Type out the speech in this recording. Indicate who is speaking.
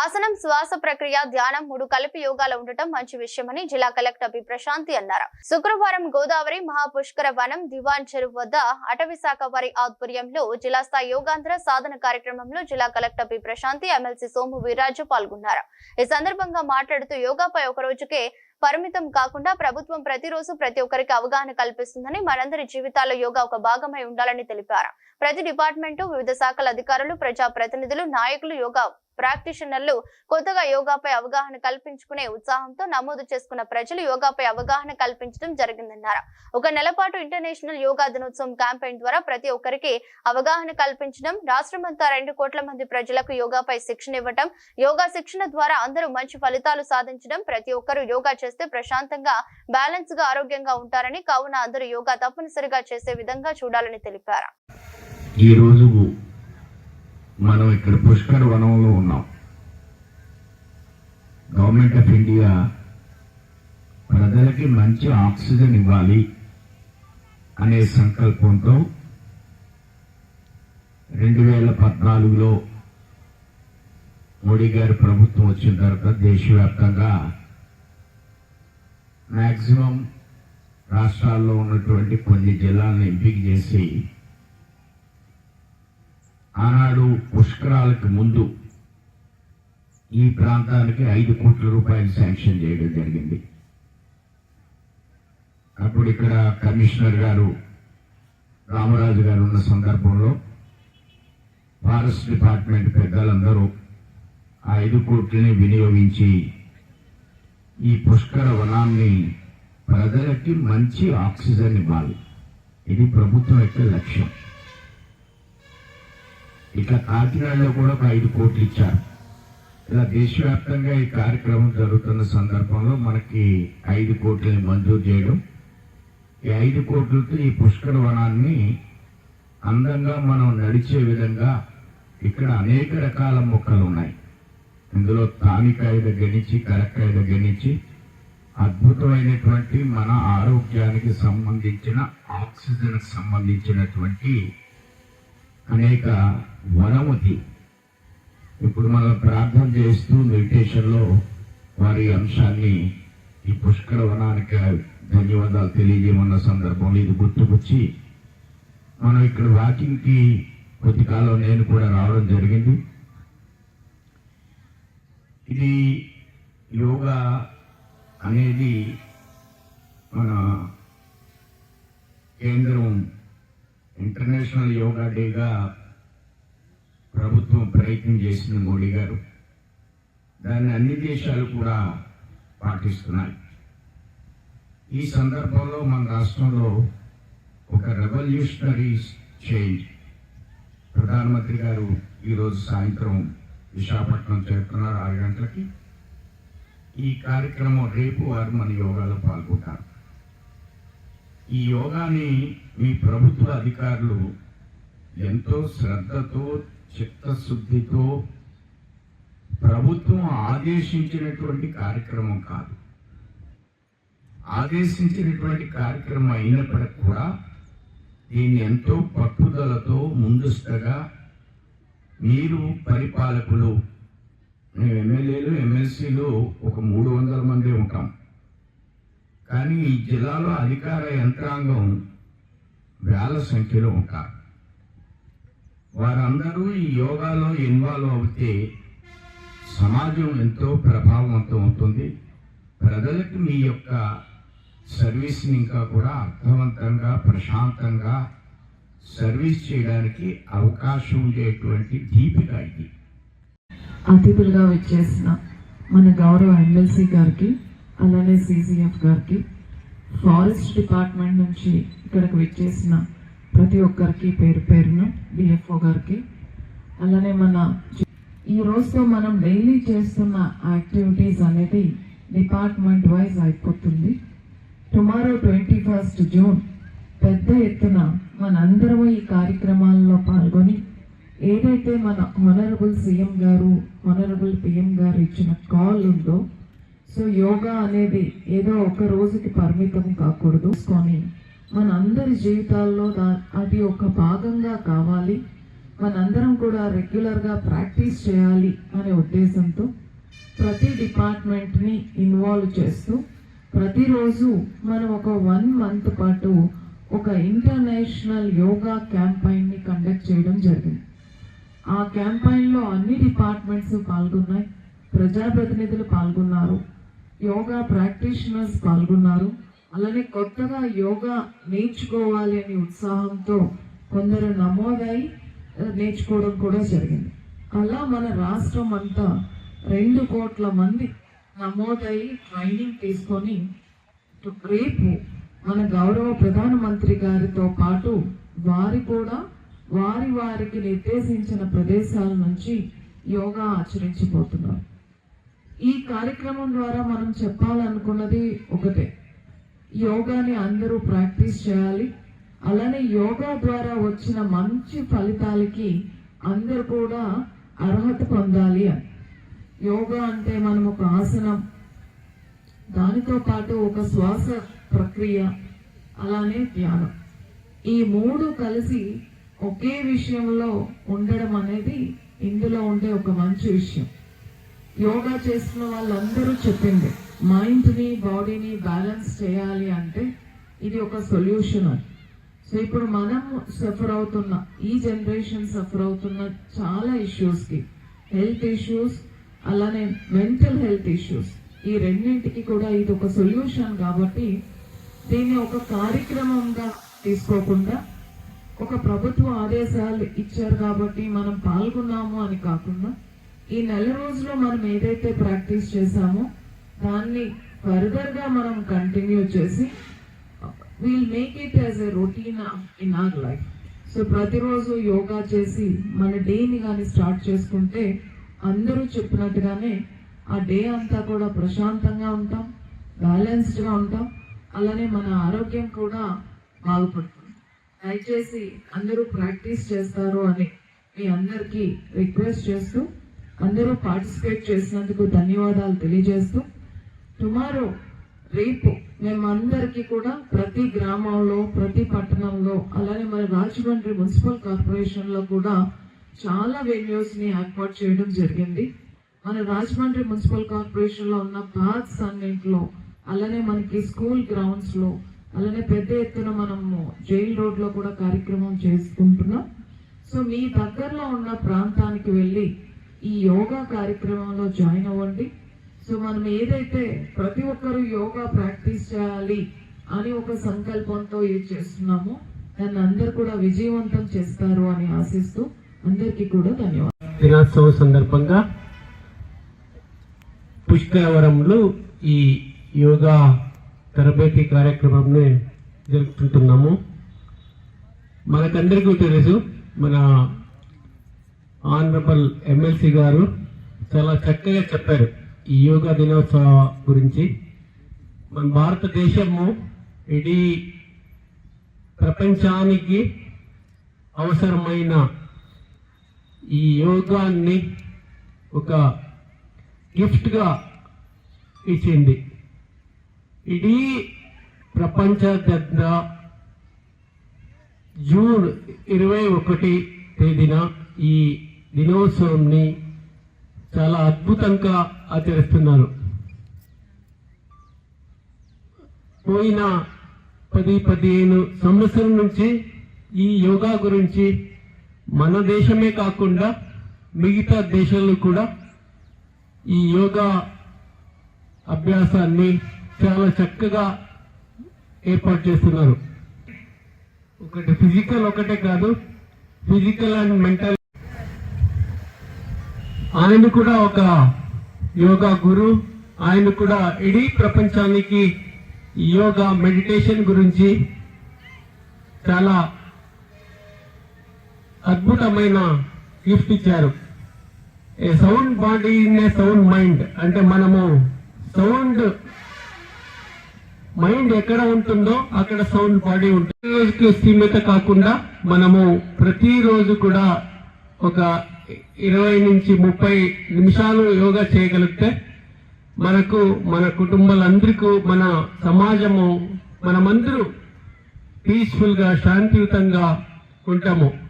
Speaker 1: ఆసనం శ్వాస ప్రక్రియ ధ్యానం మూడు కలిపి యోగాలు ఉండటం మంచి విషయమని జిల్లా కలెక్టర్ బి ప్రశాంతి అన్నారు. శుక్రవారం గోదావరి మహాపుష్కర వనం దివాన్ చెరువు వద్ద అటవీ శాఖ వారి ఆధ్వర్యంలో జిల్లా స్థాయి యోగాంధ్ర సాధన కార్యక్రమంలో జిల్లా collector B Prashanthi MLC Somu Veerraju పాల్గొన్నారు. ఈ సందర్భంగా మాట్లాడుతూ యోగాపై ఒక రోజుకే పరిమితం కాకుండా ప్రభుత్వం ప్రతిరోజు ప్రతి ఒక్కరికి అవగాహన కల్పిస్తుందని మనందరి జీవితాల్లో యోగా ఒక భాగమై ఉండాలని తెలిపారు. ప్రతి డిపార్ట్మెంటు వివిధ శాఖల అధికారులు ప్రజా ప్రతినిధులు నాయకులు యోగా ప్రాక్టీషనర్లు కొత్తగా యోగాపై అవగాహన కల్పించుకునే ఉత్సాహంతో నమోదు చేసుకున్న ప్రజలు యోగాపై అవగాహన కల్పించడం జరిగిందన్నారు. ఒక నెల పాటు ఇంటర్నేషనల్ యోగా దినోత్సవం క్యాంపెయిన్ ద్వారా ప్రతి ఒక్కరికి అవగాహన కల్పించడం రాష్ట్రమంతా రెండు కోట్ల మంది ప్రజలకు యోగాపై శిక్షణ ఇవ్వటం యోగా శిక్షణ ద్వారా అందరూ మంచి ఫలితాలు సాధించడం ప్రతి ఒక్కరూ యోగా చేస్తే ప్రశాంతంగా బ్యాలెన్స్గా ఆరోగ్యంగా ఉంటారని కావున అందరూ యోగా తప్పనిసరిగా చేసే విధంగా చూడాలని తెలిపారు.
Speaker 2: ఈరోజు మనం ఇక్కడ పుష్కర్ వనంలో ఉన్నాం. గవర్నమెంట్ ఆఫ్ ఇండియా ప్రజలకి మంచి ఆక్సిజన్ ఇవ్వాలి అనే సంకల్పంతో రెండు వేల పద్నాలుగులో మోడీ గారి ప్రభుత్వం వచ్చిన తర్వాత దేశవ్యాప్తంగా మ్యాక్సిమం రాష్ట్రాల్లో ఉన్నటువంటి కొన్ని జిల్లాలను ఎంపిక చేసి ఆనాడు పుష్కరాలకు ముందు ఈ ప్రాంతానికి ఐదు కోట్ల రూపాయలు శాంక్షన్ చేయడం జరిగింది. అప్పుడు ఇక్కడ కమిషనర్ గారు రామరాజు గారు ఉన్న సందర్భంలో ఫారెస్ట్ డిపార్ట్మెంట్ పెద్దలందరూ ఆ ఐదు కోట్లని వినియోగించి ఈ పుష్కర వనాన్ని ప్రజలకి మంచి ఆక్సిజన్ ఇవ్వాలి. ఇది ప్రభుత్వం యొక్క లక్ష్యం. ఇట్లా కాకినాడలో కూడా ఒక ఐదు కోట్లు ఇచ్చారు. ఇలా దేశవ్యాప్తంగా ఈ కార్యక్రమం జరుగుతున్న సందర్భంలో మనకి ఐదు కోట్లని మంజూరు చేయడం ఈ ఐదు కోట్లతో ఈ పుష్కర వనాన్ని అందంగా మనం నడిచే విధంగా ఇక్కడ అనేక రకాల మొక్కలు ఉన్నాయి. ఇందులో తానికాయ దగ్గర నుంచి కరక్కాయ దగ్గర నుంచి అద్భుతమైనటువంటి మన ఆరోగ్యానికి సంబంధించిన ఆక్సిజన్కి సంబంధించినటువంటి అనేక వనమతి ఇప్పుడు మనం ప్రార్థన చేస్తూ మెడిటేషన్లో వారి అంశాన్ని ఈ పుష్కర వనానికి ధన్యవాదాలు తెలియజేయమన్న సందర్భంలో ఇది గుర్తుకొచ్చి మనం ఇక్కడ వాకింగ్కి కొద్ది కాలం నేను కూడా రావడం జరిగింది. ఇది యోగా అనేది మన కేంద్రం ఇంటర్నేషనల్ యోగా డేగా ప్రభుత్వం ప్రయత్నం చేసింది మోడీ గారు. దాన్ని అన్ని దేశాలు కూడా పాటిస్తున్నాయి. ఈ సందర్భంలో మన రాష్ట్రంలో ఒక రెవల్యూషనరీ చేంజ్ ప్రధానమంత్రి గారు ఈరోజు సాయంత్రం విశాఖపట్నం చేరుతున్నారు ఆరు గంటలకి. ఈ కార్యక్రమం రేపు వారు మన యోగాలో పాల్గొంటారు. ఈ యోగాని మీ ప్రభుత్వ అధికారులు ఎంతో శ్రద్ధతో చిత్తశుద్ధితో ప్రభుత్వం ఆదేశించినటువంటి కార్యక్రమం కాదు. ఆదేశించినటువంటి కార్యక్రమం అయినప్పటికి కూడా దీన్ని ఎంతో పట్టుదలతో ముందస్తుగా మీరు పరిపాలకులు మేము ఎమ్మెల్యేలు ఎమ్మెల్సీలు ఒక మూడు వందల మంది ఉంటాం. కానీ ఈ జిల్లాలో అధికార యంత్రాంగం వేల సంఖ్యలో ఉంటారు. వారందరూ ఈ యోగాలో ఇన్వాల్వ్ అవుతే సమాజం ఎంతో ప్రభావవంతం అవుతుంది. ప్రజలకు మీ యొక్క సర్వీస్ని ఇంకా కూడా అర్థవంతంగా ప్రశాంతంగా సర్వీస్ చేయడానికి అవకాశం ఉండేటువంటి దీపిక ఇది.
Speaker 3: అతిథులుగా వచ్చేసిన మన గౌరవ ఎమ్మెల్సీ గారికి అలానే సీసీఎఫ్ గారికి ఫారెస్ట్ డిపార్ట్మెంట్ నుంచి ఇక్కడికి వచ్చేసిన ప్రతి ఒక్కరికి పేరు పేరున డిఎఫ్ఓ గారికి అలానే మన ఈ రోజుతో మనం డైలీ చేస్తున్న యాక్టివిటీస్ అనేది డిపార్ట్మెంట్ వైజ్ అయిపోతుంది. టుమారో ట్వంటీ ఫస్ట్ జూన్ పెద్ద ఎత్తున మనందరము ఈ కార్యక్రమాల్లో పాల్గొని ఏదైతే మన హానరబుల్ సీఎం గారు హానరబుల్ పిఎం గారు ఇచ్చిన కాల్ ఉందో సో యోగా అనేది ఏదో ఒక రోజుకి పరిమితం కాకూడదు. కొని మన అందరి జీవితాల్లో అది ఒక భాగంగా కావాలి. మనందరం కూడా రెగ్యులర్గా ప్రాక్టీస్ చేయాలి అనే ఉద్దేశంతో ప్రతి డిపార్ట్మెంట్ని ఇన్వాల్వ్ చేస్తూ ప్రతిరోజు మనం ఒక వన్ మంత్ పాటు ఒక ఇంటర్నేషనల్ యోగా క్యాంపైన్ని కండక్ట్ చేయడం జరిగింది. ఆ క్యాంపైన్లో అన్ని డిపార్ట్మెంట్స్ పాల్గొన్నాయి. ప్రజాప్రతినిధులు పాల్గొన్నారు. యోగా ప్రాక్టీషనర్స్ పాల్గొన్నారు. అలానే కొత్తగా యోగా నేర్చుకోవాలి అనే ఉత్సాహంతో కొందరు నమోదై నేర్చుకోవడం కూడా జరిగింది. అలా మన రాష్ట్రం అంతా రెండు కోట్ల మంది నమోదై ట్రైనింగ్ తీసుకొని రేపు మన గౌరవ ప్రధానమంత్రి గారితో పాటు వారి కూడా వారి వారికి నిర్దేశించిన ప్రదేశాల నుంచి యోగా ఆచరించిపోతున్నారు ఈ కార్యక్రమం ద్వారా మనం చెప్పాలనుకున్నది ఒకటే. యోగాని అందరూ ప్రాక్టీస్ చేయాలి. అలానే యోగా ద్వారా వచ్చిన మంచి ఫలితాలకి అందరు కూడా అర్హత పొందాలి అని. యోగా అంటే మనం ఒక ఆసనం. దానితో పాటు ఒక శ్వాస ప్రక్రియ అలానే ధ్యానం. ఈ మూడు కలిసి ఒకే విషయంలో ఉండడం అనేది ఇందులో ఉండే ఒక మంచి విషయం. యోగా చేస్తున్న వాళ్ళందరూ చెప్పింది మైండ్ని బాడీని బ్యాలెన్స్ చేయాలి అంటే ఇది ఒక సొల్యూషన్ అని. సో ఇప్పుడు మనం సఫర్ అవుతున్న ఈ జనరేషన్ సఫర్ అవుతున్న చాలా ఇష్యూస్కి హెల్త్ ఇష్యూస్ అలానే మెంటల్ హెల్త్ ఇష్యూస్ ఈ రెండింటికి కూడా ఇది ఒక సొల్యూషన్ కాబట్టి దీన్ని ఒక కార్యక్రమంగా తీసుకోకుండా ఒక ప్రభుత్వ ఆదేశాలు ఇచ్చారు కాబట్టి మనం పాల్గొన్నాము అని కాకుండా ఈ నెల రోజుల్లో మనం ఏదైతే ప్రాక్టీస్ చేశామో దాన్ని ఫర్దర్గా మనం కంటిన్యూ చేసి we'll make it as a routine in our life so ప్రతిరోజు యోగా చేసి మన డేని కానీ స్టార్ట్ చేసుకుంటే అందరూ చెప్పినట్టుగానే ఆ డే అంతా కూడా ప్రశాంతంగా ఉంటాం బ్యాలెన్స్డ్గా ఉంటాం అలానే మన ఆరోగ్యం కూడా బాగుపడుతుంది. దయచేసి అందరూ ప్రాక్టీస్ చేస్తారు అని మీ అందరికీ రిక్వెస్ట్ చేస్తూ అందరూ పార్టిసిపేట్ చేసినందుకు ధన్యవాదాలు తెలియజేస్తూ టుమారో రేపు మేమందరికీ కూడా ప్రతి గ్రామంలో ప్రతి పట్టణంలో అలానే మన రాజమండ్రి మున్సిపల్ కార్పొరేషన్లో కూడా చాలా వెన్యూస్ని ఏర్పాటు చేయడం జరిగింది. మన రాజమండ్రి మున్సిపల్ కార్పొరేషన్లో ఉన్న పార్క్స్ అన్నింటిలో అలానే మనకి స్కూల్ గ్రౌండ్స్లో అలానే పెద్ద ఎత్తున మనము జైల్ రోడ్లో కూడా కార్యక్రమం చేసుకుంటున్నాం సో మీ దగ్గరలో ఉన్న ప్రాంతానికి వెళ్ళి ఈ యోగా కార్యక్రమంలో జాయిన్ అవ్వండి. సో మనం ఏదైతే ప్రతి ఒక్కరూ యోగా ప్రాక్టీస్ చేయాలి అని ఒక సంకల్పంతో ఇది చేస్తున్నామో దాన్ని అందరు కూడా విజయవంతం చేస్తారు అని ఆశిస్తూ అందరికీ కూడా ధన్యవాదాలు.
Speaker 4: దినోత్సవం సందర్భంగా పుష్కరవరంలో ఈ యోగా తరబేతి కార్యక్రమంని జరుపుకుంటున్నాము. మనకందరికీ తెలుసు మన ఆనరబుల్ ఎమ్మెల్సీ గారు చాలా చక్కగా చెప్పారు ఈ యోగా దినోత్సవ గురించి. మన భారతదేశము ఇడీ ప్రపంచానికి అవసరమైన ఈ యోగాన్ని ఒక గిఫ్ట్గా ఇచ్చింది. ఇడీ ప్రపంచవ్యాప్తంగా జూన్ ఇరవై ఒకటి తేదీన ఈ దినోత్సవంని చాలా అద్భుతంగా ఆచరిస్తున్నారు. పోయిన పది పదిహేను సంవత్సరం నుంచి ఈ యోగా గురించి మన దేశమే కాకుండా మిగతా దేశాల్లో కూడా ఈ యోగా అభ్యాసాన్ని చాలా చక్కగా ఏర్పాటు చేస్తున్నారు. ఒకటి ఫిజికల్ ఒకటే కాదు ఫిజికల్ అండ్ మెంటల్ ఆయన కూడా ఒక యోగా గురు. ఆయన కూడా ఇడీ ప్రపంచానికి యోగా మెడిటేషన్ గురించి చాలా అద్భుతమైన గిఫ్ట్ ఇచ్చారు. A sound body in a sound mind. అంటే మనము సౌండ్ మైండ్ ఎక్కడ ఉంటుందో అక్కడ సౌండ్ బాడీ ఉంటుంది. రోజుకి సీమిత కాకుండా మనము ప్రతిరోజు కూడా ఒక ఇరవై నుంచి ముప్పై నిమిషాలు యోగా చేయగలిగితే మనకు మన కుటుంబాలందరికీ మన సమాజము మనమందరూ పీస్ఫుల్గా శాంతియుతంగా ఉంటాము.